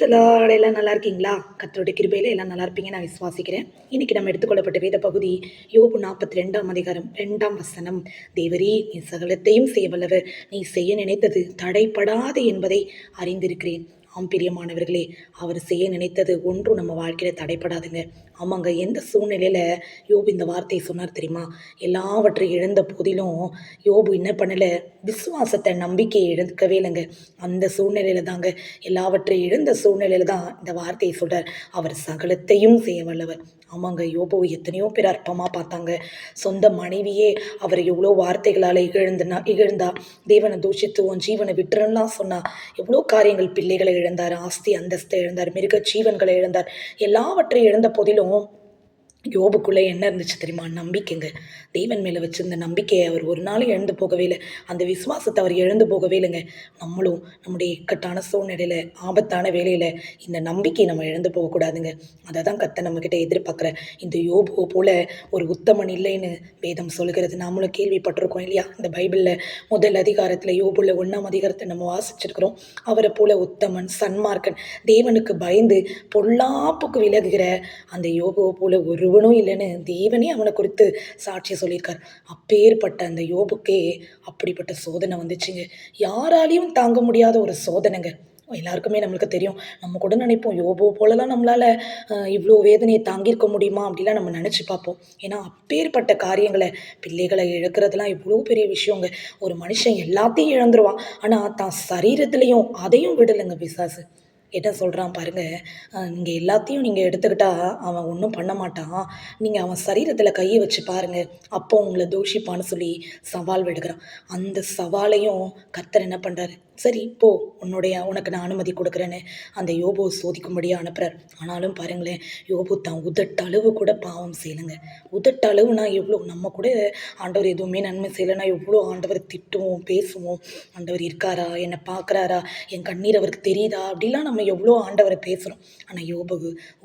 Praise the Lord எல்லாம் நல்லா இருக்கீங்களா கத்தருடைய கிருபையில் எல்லாம் நல்லா இருப்பீங்க நான் விசுவாசிக்கிறேன். இன்னைக்கு நம்ம எடுத்துக்கொள்ளப்பட்ட வேத பகுதி யோபு நாற்பத்தி ரெண்டாம் அதிகாரம் ரெண்டாம் வசனம். தேவரீ நீ சகலத்தையும் செய்யவல்லவர் நீ செய்ய நினைத்தது தடைப்படாது என்பதை அறிந்திருக்கிறேன். ஆம் பிரியமானவர்களே அவர் செய்ய நினைத்தது ஒன்றும் நம்ம வாழ்க்கையில் தடைப்படாதுங்க ஆமாங்க எந்த சூழ்நிலையில் யோபு இந்த வார்த்தையை சொன்னார் தெரியுமா? எல்லாவற்றையும் இழந்த போதிலும் யோபு என்ன பண்ணலை விசுவாசத்தை நம்பிக்கையை இழக்கவே இல்லைங்க. அந்த சூழ்நிலையில் தாங்க எல்லாவற்றையும் இழந்த சூழ்நிலையில் தான் இந்த வார்த்தையை சொல்கிறார் அவர் சகலத்தையும் செய்ய வல்லவர். ஆமாங்க யோபோ எத்தனையோ பேர் அற்பமாக பார்த்தாங்க. சொந்த மனைவியே அவர் எவ்வளோ வார்த்தைகளால் இகழ்ந்துனா இகழ்ந்தா. தேவனை தூஷித்து உன் ஜீவனை விட்டுறலாம் சொன்னா. எவ்வளோ காரியங்கள் பிள்ளைகளை இழந்தார் ஆஸ்தி அந்தஸ்தை இழந்தார் மிருக ஜீவன்களை இழந்தார். எல்லாவற்றை இழந்த போதிலும் யோபுக்குள்ளே என்ன இருந்துச்சு தெரியுமா? நம்பிக்கைங்க. தெய்வன் மேலே வச்சிருந்த நம்பிக்கையை அவர் ஒரு நாளும் எழுந்து போகவே இல்லை. அந்த விசுவாசத்தை அவர் இழந்து போகவே இல்லைங்க. நம்மளும் நம்முடைய இக்கட்டான சூழ்நிலையில் ஆபத்தான வேலையில் இந்த நம்பிக்கையை நம்ம இழந்து போகக்கூடாதுங்க அதை தான் கத்தை நம்மக்கிட்ட எதிர்பார்க்குற. இந்த யோபுவை போல் ஒரு உத்தமன் இல்லைன்னு வேதம் சொல்கிறது. நாமளும் கேள்விப்பட்டிருக்கோம் இல்லையா? இந்த பைபிளில் முதல் அதிகாரத்தில் யோபுல ஒன்றாம் அதிகாரத்தை நம்ம வாசிச்சிருக்கிறோம். அவரை போல உத்தமன் சன்மார்க்கன் தேவனுக்கு பயந்து பொல்லாப்புக்கு விலகுகிற அந்த யோபுவை போல ஒரு ஒருவனும் இல்லைன்னு தேவனே அவனை குறித்து சாட்சி சொல்லியிருக்கார். அப்பேற்பட்ட அந்த யோபுக்கே அப்படிப்பட்ட சோதனை வந்துச்சுங்க. யாராலையும் தாங்க முடியாத ஒரு சோதனைங்க. எல்லாருக்குமே நம்மளுக்கு தெரியும். நம்ம கூட நினைப்போம் யோபோ போலலாம் நம்மளால் இவ்வளோ வேதனையை தாங்கியிருக்க முடியுமா அப்படிலாம் நம்ம நினச்சி பார்ப்போம். ஏன்னா அப்பேற்பட்ட காரியங்களை பிள்ளைகளை இழக்கிறதுலாம் இவ்வளோ பெரிய விஷயங்க. ஒரு மனுஷன் எல்லாத்தையும் இழந்துருவான். ஆனால் தான் சரீரத்துலேயும் அதையும் விடலைங்க பிசாசு. என்ன சொல்கிறான் பாருங்கள் நீங்கள் எல்லாத்தையும் நீங்கள் எடுத்துக்கிட்டால் அவன் ஒன்றும் பண்ண மாட்டான். நீங்கள் அவன் சரீரத்தில் கையை வச்சு பாருங்கள் அப்போ உங்களை தூஷிப்பான்னு சொல்லி சவால் விடுகிறான். அந்த சவாலையும் கத்தர் என்ன பண்ணுறாரு சரி போ. உன்னுடைய உனக்கு நான் அனுமதி கொடுக்குறேன்னு அந்த யோபோ சோதிக்கும்படியாக அனுப்புகிறார் ஆனாலும் பாருங்களேன் யோபு தான் உதட்டளவு கூட பாவம் செய்யலைங்க. உதட்டளவுனா எவ்வளோ நம்ம கூட ஆண்டவர் எதுவுமே நன்மை செய்யலைன்னா எவ்வளோ ஆண்டவர் திட்டுவோம் பேசுவோம். ஆண்டவர் இருக்காரா? என்னை பார்க்குறாரா? என் கண்ணீர் அவருக்கு தெரியுதா? அப்படிலாம் நம்ம எவ்வளோ ஆண்டவரை பேசுகிறோம் ஆனால் யோபு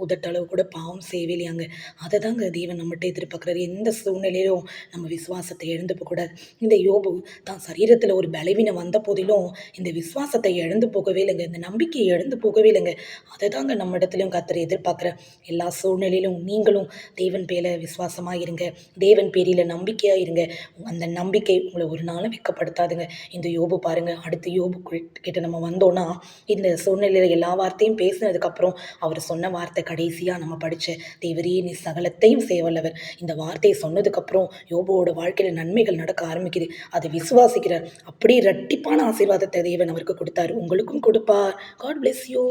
உதட்டளவு கூட பாவம் செய்யவே இல்லையாங்க. அதை தாங்க தேவன் நம்மகிட்ட எதிர்பார்க்குறாரு. எந்த சூழ்நிலையிலும் நம்ம விசுவாசத்தை எழுந்து போகக்கூடாது. இந்த யோபு தான் சரீரத்தில் ஒரு பலவீனம் வந்த போதிலும் இந்த இந்த விசுவாசத்தை இழந்து போகவே இல்லைங்க. இந்த நம்பிக்கையை இழந்து போகவே இல்லைங்க. அதை தாங்க நம்ம இடத்துலையும் கத்தரை எதிர்பார்க்குற எல்லா சூழ்நிலையிலும் நீங்களும் தேவன் பேரில் விசுவாசமாக இருங்க. தேவன் பேரில் நம்பிக்கையாக இருங்க. அந்த நம்பிக்கை உங்களை ஒரு நாளும் வெக்கப்படுத்தாதுங்க இந்த யோபு பாருங்கள் அடுத்து யோபு கிட்ட நம்ம வந்தோன்னா இந்த சூழ்நிலையில் எல்லா வார்த்தையும் பேசினதுக்கப்புறம் அவர் சொன்ன வார்த்தை கடைசியாக நம்ம படித்த தேவரே நீ சகலத்தையும் சேவல்லவர் இந்த வார்த்தையை சொன்னதுக்கப்புறம் யோபுவோட வாழ்க்கையில் நன்மைகள் நடக்க ஆரம்பிக்குது. அதை விசுவாசிக்கிறார் அப்படியே ரட்டிப்பான ஆசீர்வாதத்தை தேவன் அவருக்கு கொடுத்தார். உங்களுக்கும் கொடுப்பார். God bless you